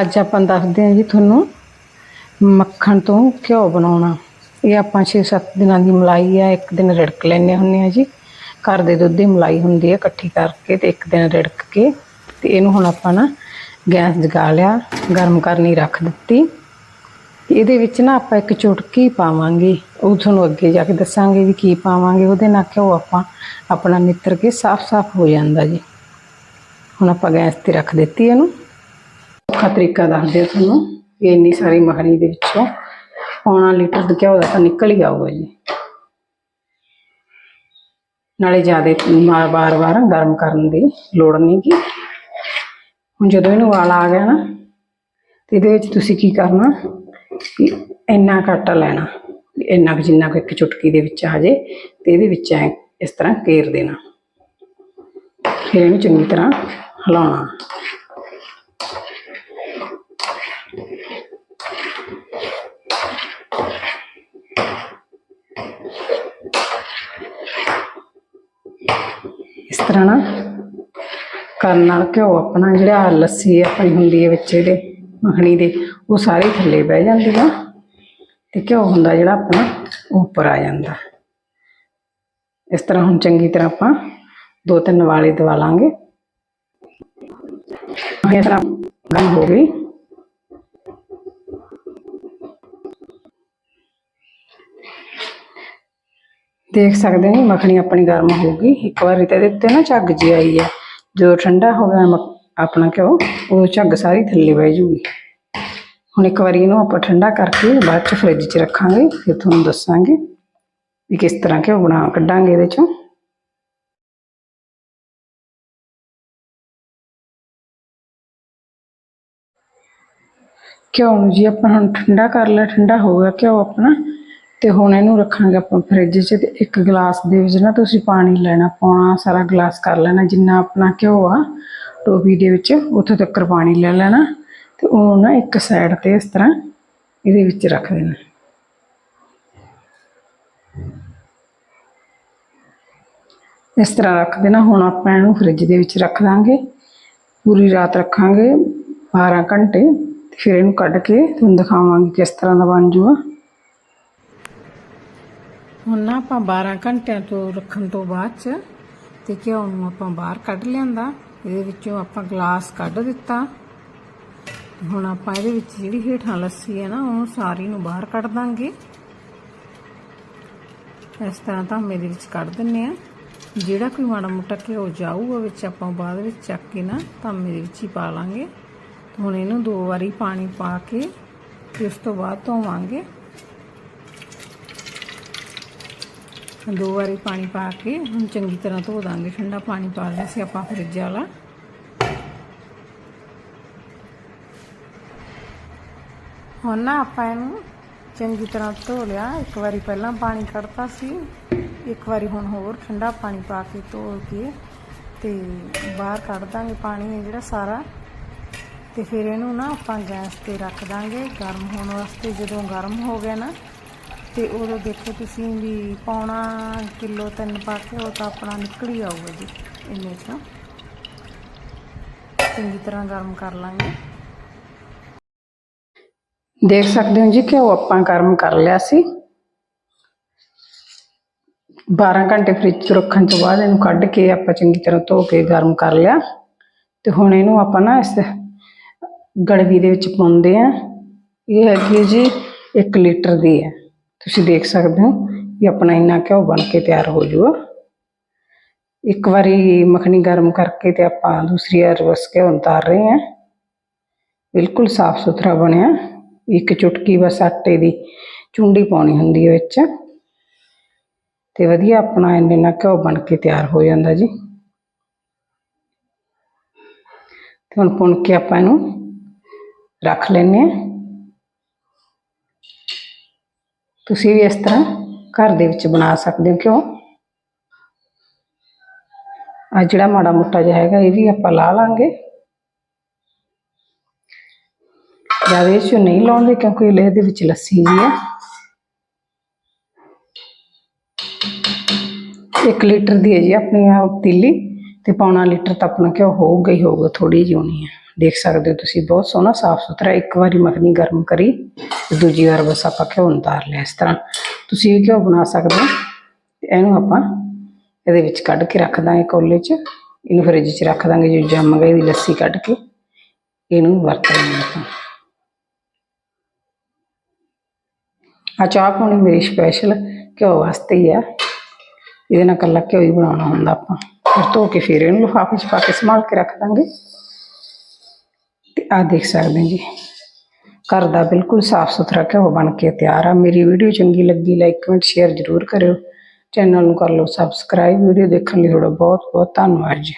ਅੱਜ ਆਪਾਂ ਦੱਸਦੇ ਹਾਂ ਜੀ ਤੁਹਾਨੂੰ ਮੱਖਣ ਤੋਂ ਘਿਓ ਬਣਾਉਣਾ। ਇਹ ਆਪਾਂ 6-7 ਦਿਨਾਂ ਦੀ ਮਲਾਈ ਆ, ਇੱਕ ਦਿਨ ਰਿੜਕ ਲੈਣੇ ਹੁੰਨੇ ਆ ਜੀ। ਘਰ ਦੇ ਦੁੱਧ ਦੀ ਮਲਾਈ ਹੁੰਦੀ ਹੈ ਇਕੱਠੀ ਕਰਕੇ ਤੇ ਇੱਕ ਦਿਨ ਰਿੜਕ ਕੇ ਤੇ ਇਹਨੂੰ ਹੁਣ ਆਪਾਂ ਨਾ ਗੈਸ ਜਗਾ ਲਿਆ, ਗਰਮ ਕਰਨੀ ਰੱਖ ਦਿੱਤੀ। ਇਹਦੇ ਵਿੱਚ ਨਾ ਆਪਾਂ ਇੱਕ ਚੁਟਕੀ ਪਾਵਾਂਗੇ। ਉਹ ਤੁਹਾਨੂੰ ਅੱਗੇ ਜਾ ਕੇ ਦੱਸਾਂਗੇ ਵੀ ਕੀ ਪਾਵਾਂਗੇ। ਉਹਦੇ ਨਾਲ ਘਿਓ ਆਪਾਂ ਆਪਣਾ ਨਿੱਤਰ ਕੇ ਸਾਫ਼-ਸਾਫ਼ ਹੋ ਜਾਂਦਾ ਜੀ। ਹੁਣ ਆਪਾਂ ਗੈਸ ਤੇ ਰੱਖ ਦਿੱਤੀ ਇਹਨੂੰ। ਔਖਾ ਤਰੀਕਾ ਦੱਸਦੇ ਆ ਤੁਹਾਨੂੰ ਵੀ ਇੰਨੀ ਸਾਰੀ ਮੱਖਣੀ ਦੇ ਵਿੱਚੋਂ ਪੌਣਾ ਲੀਟਰ ਦਾ ਘਿਓ ਦਾ ਤਾਂ ਨਿਕਲ ਹੀ ਆਊਗਾ ਜੀ। ਨਾਲੇ ਜ਼ਿਆਦਾ ਵਾਰ-ਵਾਰ ਗਰਮ ਕਰਨ ਦੀ ਲੋੜ ਨਹੀਂ ਗੀ। ਹੁਣ ਜਦੋਂ ਇਹਨੂੰ ਵਾਲ ਆ ਗਿਆ ਨਾ, ਤੇ ਇਹਦੇ ਵਿੱਚ ਤੁਸੀਂ ਕੀ ਕਰਨਾ ਕਿ ਇੰਨਾ ਕੁ ਆਟਾ ਲੈਣਾ ਇੰਨਾ ਕੁ ਜਿੰਨਾ ਕੁ ਇੱਕ ਚੁਟਕੀ ਦੇ ਵਿੱਚ ਆ ਜੇ, ਤੇ ਇਹਦੇ ਵਿੱਚ ਐ ਇਸ ਤਰ੍ਹਾਂ ਘੇਰ ਦੇਣਾ। ਫਿਰ ਇਹਨੂੰ ਚੰਗੀ ਤਰ੍ਹਾਂ ਹਿਲਾਉਣਾ ਇਸ ਤਰ੍ਹਾਂ ਨਾ ਕਰਨ ਨਾਲ ਘਿਓ ਆਪਣਾ ਜਿਹੜਾ ਲੱਸੀ ਆਪਣੀ ਹੁੰਦੀ ਹੈ ਵਿੱਚ ਇਹਦੇ, ਮੱਖਣੀ ਦੇ, ਉਹ ਸਾਰੀ ਥੱਲੇ ਬਹਿ ਜਾਂਦੀ ਆ ਤੇ ਘਿਓ ਹੁੰਦਾ ਜਿਹੜਾ ਆਪਣਾ ਉੱਪਰ ਆ ਜਾਂਦਾ। ਇਸ ਤਰ੍ਹਾਂ ਹੁਣ ਚੰਗੀ ਤਰ੍ਹਾਂ ਆਪਾਂ ਦੋ ਤਿੰਨ ਵਾਲੇ ਦਵਾ ਲਾਂਗੇ। ਇਸ ਤਰ੍ਹਾਂ ਗਰਮ ਹੋ ਗਈ। ਦੇਖ ਸਕਦੇ ਹੋ ਮੱਖਣੀ ਆਪਣੀ ਗਰਮ ਹੋ ਗਈ। ਇੱਕ ਵਾਰੀ ਤਾਂ ਇਹਦੇ ਉੱਤੇ ਨਾ ਝੱਗ ਜੀ ਆਈ ਹੈ। ਜਦੋਂ ਠੰਡਾ ਹੋ ਗਿਆ ਆਪਣਾ ਘਿਓ, ਉਹ ਝੱਗ ਸਾਰੀ ਥੱਲੇ ਬਹਿ ਜੂਗੀ। ਹੁਣ ਇੱਕ ਵਾਰੀ ਇਹਨੂੰ ਆਪਾਂ ਠੰਡਾ ਕਰਕੇ ਬਾਅਦ ਚ ਫ੍ਰਿਜ 'ਚ ਰੱਖਾਂਗੇ, ਫਿਰ ਤੁਹਾਨੂੰ ਦੱਸਾਂਗੇ ਵੀ ਕਿਸ ਤਰ੍ਹਾਂ ਘਿਓ ਬਣਾ ਕੱਢਾਂਗੇ ਇਹਦੇ ਚੋਂ। ਘਿਓ ਨੂੰ ਜੀ ਆਪਾਂ ਹੁਣ ਠੰਡਾ ਕਰ ਲਿਆ, ਠੰਡਾ ਹੋ ਗਿਆ ਘਿਓ ਆਪਣਾ। ਤੇ ਹੁਣ ਇਹਨੂੰ ਰੱਖਾਂਗੇ ਆਪਾਂ ਫ੍ਰਿਜ 'ਚ ਤੇ ਇੱਕ ਗਲਾਸ ਦੇ ਵਿੱਚ ਨਾ ਤੁਸੀਂ ਪਾਣੀ ਲੈਣਾ ਪਾਉਣਾ ਸਾਰਾ ਗਲਾਸ ਕਰ ਲੈਣਾ, ਜਿੰਨਾ ਆਪਣਾ ਘਿਓ ਆ ਟੋਪੀ ਦੇ ਵਿੱਚ, ਉੱਥੇ ਤੱਕ ਪਾਣੀ ਲੈ ਲੈਣਾ ਤੇ ਉਹਨੂੰ ਨਾ ਇੱਕ ਸਾਈਡ ਤੇ ਇਸ ਤਰ੍ਹਾਂ ਇਹਦੇ ਵਿੱਚ ਰੱਖ ਦੇਣਾ। ਇਸ ਤਰ੍ਹਾਂ ਰੱਖ ਦੇਣਾ, ਹੁਣ ਆਪਾਂ ਇਹਨੂੰ ਫ੍ਰਿਜ ਦੇ ਵਿੱਚ ਰੱਖ ਦਾਂਗੇ। ਪੂਰੀ ਰਾਤ ਰੱਖਾਂਗੇ 12 ਘੰਟੇ, ਤੇ ਫਿਰ ਇਹਨੂੰ ਕੱਢ ਕੇ ਤੁਹਾਨੂੰ ਦਿਖਾਵਾਂਗੇ ਕਿਸ ਤਰ੍ਹਾਂ ਦਾ ਬਣ ਜੂਗਾ। ਹੁਣ ਨਾ ਆਪਾਂ 12 ਘੰਟਿਆਂ ਤੋਂ ਰੱਖਣ ਤੋਂ ਬਾਅਦ ਚ ਤੇ ਘਿਓ ਨੂੰ ਆਪਾਂ ਬਾਹਰ ਕੱਢ ਲਿਆਂਦਾ, ਇਹਦੇ ਵਿੱਚੋਂ ਆਪਾਂ ਗਲਾਸ ਕੱਢ ਦਿੱਤਾ। ਹੁਣ ਆਪਾਂ ਇਹਦੇ ਵਿੱਚ ਜਿਹੜੀ ਹੇਠਾਂ ਲੱਸੀ ਹੈ ਨਾ ਉਹਨੂੰ ਸਾਰੀ ਨੂੰ ਬਾਹਰ ਕੱਢ ਦਾਂਗੇ। ਇਸ ਤਰ੍ਹਾਂ ਤਾਂ ਮੇਰੇ ਵਿੱਚ ਕੱਢ ਦਿੰਨੇ ਆ ਜਿਹੜਾ ਕੋਈ ਮਾੜਾ ਮੋਟਾ ਘਿਓ ਜਾਊਗਾ ਵਿੱਚ ਆਪਾਂ ਬਾਅਦ ਵਿੱਚ ਚੱਕ ਕੇ ਨਾ ਧਾਮੇ ਦੇ ਵਿੱਚ ਹੀ ਪਾ ਲਾਂਗੇ। ਹੁਣ ਇਹਨੂੰ ਦੋ ਵਾਰੀ ਪਾਣੀ ਪਾ ਕੇ ਤੇ ਉਸ ਤੋਂ ਬਾਅਦ ਧੋਵਾਂਗੇ। ਦੋ ਵਾਰੀ ਪਾਣੀ ਪਾ ਕੇ ਹੁਣ ਚੰਗੀ ਤਰ੍ਹਾਂ ਧੋ ਦਾਂਗੇ। ਠੰਡਾ ਪਾਣੀ ਪਾ ਲਿਆ ਸੀ ਆਪਾਂ ਫਰਿੱਜ ਵਾਲਾ। ਹੁਣ ਨਾ ਆਪਾਂ ਇਹਨੂੰ ਚੰਗੀ ਤਰ੍ਹਾਂ ਧੋ ਲਿਆ। ਇੱਕ ਵਾਰੀ ਪਹਿਲਾਂ ਪਾਣੀ ਕੱਢਤਾ ਸੀ। ਇੱਕ ਵਾਰੀ ਹੁਣ ਹੋਰ ਠੰਡਾ ਪਾਣੀ ਪਾ ਕੇ ਧੋ ਕੇ ਤੇ ਬਾਹਰ ਕੱਢ ਦਾਂਗੇ ਪਾਣੀ ਇਹ ਜਿਹੜਾ ਸਾਰਾ। ਤੇ ਫਿਰ ਇਹਨੂੰ ਨਾ ਆਪਾਂ ਗੈਸ ਤੇ ਰੱਖ ਦਾਂਗੇ। ਗਰਮ ਹੋਣ ਵਾਸਤੇ ਜਦੋਂ ਗਰਮ ਹੋ ਗਿਆ ਨਾ ਤੇ ਉਦੋਂ ਦੇਖੋ ਤੁਸੀਂ ਵੀ ਪੌਣਾ ਕਿਲੋ ਤਿੰਨ ਪਾ ਕੇ ਉਹ ਤਾਂ ਆਪਣਾ ਨਿਕਲ ਹੀ ਆਊਗਾ ਜੀ ਇੰਨੇ ਚ। ਚੰਗੀ ਤਰ੍ਹਾਂ ਗਰਮ ਕਰ ਲਾਂਗੇ। ਦੇਖ ਸਕਦੇ ਹੋ ਜੀ ਕਿ ਉਹ ਆਪਾਂ ਗਰਮ ਕਰ ਲਿਆ ਸੀ। 12 ਘੰਟੇ ਫ੍ਰਿਜ 'ਚ ਰੱਖਣ ਤੋਂ ਬਾਅਦ ਇਹਨੂੰ ਕੱਢ ਕੇ ਆਪਾਂ ਚੰਗੀ ਤਰ੍ਹਾਂ ਧੋ ਕੇ ਗਰਮ ਕਰ ਲਿਆ। ਤੇ ਹੁਣ ਇਹਨੂੰ ਆਪਾਂ ਨਾ ਇਸ ਗੜਵੀ ਦੇ ਵਿੱਚ ਪਾਉਂਦੇ ਆ ਇਹ ਹੈਗੀ ਜੀ 1 ਲੀਟਰ ਦੀ ਹੈ। ਤੁਸੀਂ ਦੇਖ ਸਕਦੇ ਹੋ ਕਿ ਆਪਣਾ ਇੰਨਾ ਘਿਓ ਬਣ ਕੇ ਤਿਆਰ ਹੋ ਜੂਗਾ। ਇੱਕ ਵਾਰੀ ਮੱਖਣੀ ਗਰਮ ਕਰਕੇ ਤੇ ਆਪਾਂ ਦੂਸਰੀ ਵਾਰ ਬਸ ਘਿਓ ਉਤਾਰ ਰਹੇ ਹਾਂ। ਬਿਲਕੁਲ ਸਾਫ਼ ਸੁਥਰਾ ਬਣਿਆ। ਇੱਕ ਚੁਟਕੀ ਬਸ ਆਟੇ ਦੀ ਚੁੰਡੀ ਪਾਉਣੀ ਹੁੰਦੀ ਹੈ ਵਿੱਚ। ਤੇ ਵਧੀਆ ਆਪਣਾ ਇੰਨੇ ਨਾਲ ਘਿਓ ਬਣ ਕੇ ਤਿਆਰ ਹੋ ਜਾਂਦਾ ਜੀ। ਤੇ ਹੁਣ ਪੁਣ ਕੇ ਆਪਾਂ ਇਹਨੂੰ ਰੱਖ ਲੈਨੇ ਆ ਤੁਸੀਂ ਵੀ ਇਸ ਤਰ੍ਹਾਂ ਘਰ ਦੇ ਵਿੱਚ ਬਣਾ ਸਕਦੇ ਹੋ, ਕਿਉਂ? ਆ ਜਿਹੜਾ ਮਾੜਾ ਮੋਟਾ ਜਿਹਾ ਹੈਗਾ, ਇਹ ਵੀ ਆਪਾਂ ਲਾ ਲਾਂਗੇ। ਜ਼ਿਆਦਾ ਇਹ 'ਚੋਂ ਨਹੀਂ ਲਾਉਂਦੇ, ਕਿਉਂਕਿ ਇਹ ਦੇ ਵਿੱਚ ਲੱਸੀ ਜੀ ਹੈ। 1 ਲੀਟਰ ਦੀ ਹੈ ਜੀ ਆਪਣੀ ਆ ਪਤੀਲੀ ਤੇ ਪੌਣਾ ਲੀਟਰ ਤਾਂ ਆਪਣਾ ਘਿਓ ਹੋਊਗਾ ਹੀ ਹੋਊਗਾ ਥੋੜੀ ਜਿਹੀ ਹੋਣੀ ਹੈ। ਦੇਖ ਸਕਦੇ ਹੋ ਤੁਸੀਂ, ਬਹੁਤ ਸੋਹਣਾ, ਸਾਫ਼ ਸੁਥਰਾ, ਇੱਕ ਵਾਰੀ ਮੱਖਣੀ ਗਰਮ ਕਰੀ, ਤੇ ਦੂਜੀ ਵਾਰ ਬਸ ਆਪਾਂ ਘਿਓ ਨੂੰ ਉਤਾਰ ਲਿਆ ਇਸ ਤਰ੍ਹਾਂ। ਤੁਸੀਂ ਇਹ ਘਿਓ ਬਣਾ ਸਕਦੇ ਹੋ ਇਹਨੂੰ ਆਪਾਂ ਇਹਦੇ ਵਿੱਚ ਕੱਢ ਕੇ ਰੱਖ ਦਾਂਗੇ ਕੋਲੇ 'ਚ, ਇਹਨੂੰ ਫਰਿੱਜ 'ਚ ਰੱਖ ਦਾਂਗੇ ਜੇ ਜੰਮ ਗਈ ਦੀ ਲੱਸੀ ਕੱਢ ਕੇ, ਇਹਨੂੰ ਵਰਤ ਲਾਂਗੇ ਆਪਾਂ। ਆ ਚਾਹ ਪਾਣੀ ਮੇਰੀ ਸਪੈਸ਼ਲ ਘਿਓ ਵਾਸਤੇ ਹੀ ਆ। ਇਹਦੇ ਨਾਲ ਕੱਲਾ ਘਿਓ ਹੀ ਬਣਾਉਣਾ ਹੁੰਦਾ ਆਪਾਂ। ਫਿਰ ਧੋ ਕੇ ਫਿਰ ਇਹਨੂੰ ਲਿਫਾਫੇ 'ਚ ਪਾ ਕੇ ਸੰਭਾਲ ਕੇ ਰੱਖ ਦਾਂਗੇ। ਤੇ ਆ ਦੇਖ ਸਕਦੇ ਹੋ ਜੀ। ਘਰ ਦਾ ਬਿਲਕੁਲ ਸਾਫ਼ ਸੁਥਰਾ ਘਿਓ ਬਣ ਕੇ ਤਿਆਰ ਆ। ਮੇਰੀ ਵੀਡੀਓ ਚੰਗੀ ਲੱਗੀ ਲਾਈਕ ਕਮੈਂਟ ਸ਼ੇਅਰ ਜ਼ਰੂਰ ਕਰਿਓ। ਚੈਨਲ ਨੂੰ ਕਰ ਲਓ ਸਬਸਕ੍ਰਾਈਬ ਵੀਡੀਓ ਦੇਖਣ ਲਈ ਤੁਹਾਡਾ ਬਹੁਤ ਬਹੁਤ ਧੰਨਵਾਦ ਜੀ।